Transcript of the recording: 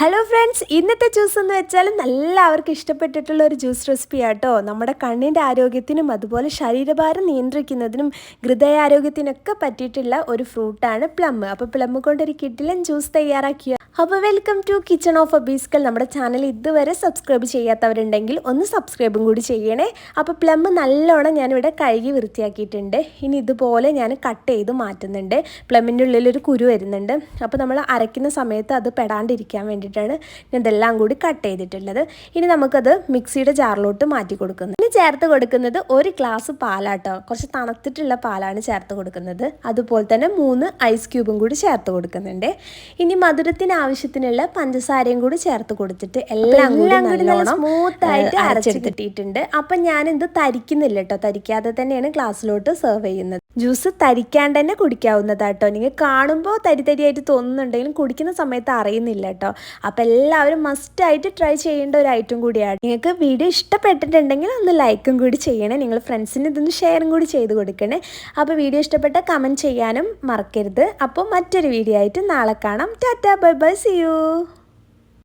Hello friends ഇന്നത്തെ juice എന്ന് വെച്ചാൽ എല്ലാവർക്കും ഇഷ്ടപ്പെട്ടിട്ടുള്ള ഒരു ജ്യൂസ് റെസിപ്പി ആട്ടോ. നമ്മുടെ കണ്ണിന്റെ ആരോഗ്യത്തിനും അതുപോലെ ശരീരഭാരം നിയന്ത്രിക്കുന്നതിനും ഹൃദയാരോഗ്യത്തിനൊക്കെ പറ്റിയിട്ടുള്ള ഒരു ഫ്രൂട്ടാണ് പ്ലം അപ്പോൾ പ്ലം കൊണ്ടൊരു കിഡിലൻ ജ്യൂസ് തയ്യാറാക്കിയ അപ്പോൾ വെൽക്കം ടു കിച്ചൺ ഓഫ് അബീസ്കൽ നമ്മുടെ ചാനൽ ഇതുവരെ സബ്സ്ക്രൈബ് ചെയ്യാത്തവരുണ്ടെങ്കിൽ ഒന്ന് സബ്സ്ക്രൈബും കൂടി ചെയ്യണേ. അപ്പോൾ പ്ലം നല്ലോണം ഞാനിവിടെ കഴുകി വൃത്തിയാക്കിയിട്ടുണ്ട്. ഇനി ഇതുപോലെ ഞാൻ കട്ട് ചെയ്ത് മാറ്റുന്നുണ്ട്. പ്ലമ്മിന്റെ ഉള്ളിലൊരു കുരു വരുന്നുണ്ട്. അപ്പോൾ നമ്മൾ അരയ്ക്കുന്ന സമയത്ത് അത് പെടാണ്ടിരിക്കാൻ വേണ്ടിയിട്ടാണ് ഞാൻ ഇതെല്ലാം കൂടി കട്ട് ചെയ്തിട്ടുള്ളത്. ഇനി നമുക്കത് മിക്സിയുടെ ജാറിലോട്ട് മാറ്റി കൊടുക്കുന്നു. ഇനി ചേർത്ത് കൊടുക്കുന്നത് ഒരു ഗ്ലാസ് പാലാട്ടോ. കുറച്ച് തണുത്തിട്ടുള്ള പാലാണ് ചേർത്ത് കൊടുക്കുന്നത്. അതുപോലെ തന്നെ മൂന്ന് ഐസ് ക്യൂബും കൂടി ചേർത്ത് കൊടുക്കുന്നുണ്ട്. ഇനി മധുരത്തിന് ആവശ്യത്തിനുള്ള പഞ്ചസാരയും കൂടി ചേർത്ത് കൊടുത്തിട്ട് എല്ലാം കൂടി സ്മൂത്ത് ആയിട്ട് അരച്ചെടുത്തിട്ടുണ്ട്. അപ്പം ഞാനിത് തരിക്കുന്നില്ല കേട്ടോ തരിക്കാതെ തന്നെയാണ് ഗ്ലാസ്സിലോട്ട് സെർവ് ചെയ്യുന്നത്. ജ്യൂസ് തരിക്കാണ്ട് തന്നെ കുടിക്കാവുന്നതാട്ടോ. നിങ്ങൾ കാണുമ്പോൾ തരി തരിയായിട്ട് തോന്നുന്നുണ്ടെങ്കിലും കുടിക്കുന്ന സമയത്ത് അറിയുന്നില്ല കേട്ടോ. അപ്പോൾ എല്ലാവരും മസ്റ്റായിട്ട് ട്രൈ ചെയ്യേണ്ട ഒരു ഐറ്റം കൂടിയാണ്. നിങ്ങൾക്ക് വീഡിയോ ഇഷ്ടപ്പെട്ടിട്ടുണ്ടെങ്കിൽ ഒന്ന് ലൈക്കും കൂടി ചെയ്യണേ. നിങ്ങൾ ഫ്രണ്ട്സിന് ഇതൊന്ന് ഷെയറും കൂടി ചെയ്ത് കൊടുക്കണേ. അപ്പോൾ വീഡിയോ ഇഷ്ടപ്പെട്ട കമന്റ് ചെയ്യാനും മറക്കരുത്. അപ്പോൾ മറ്റൊരു വീഡിയോ ആയിട്ട് നാളെ കാണാം. Tata bye bye see you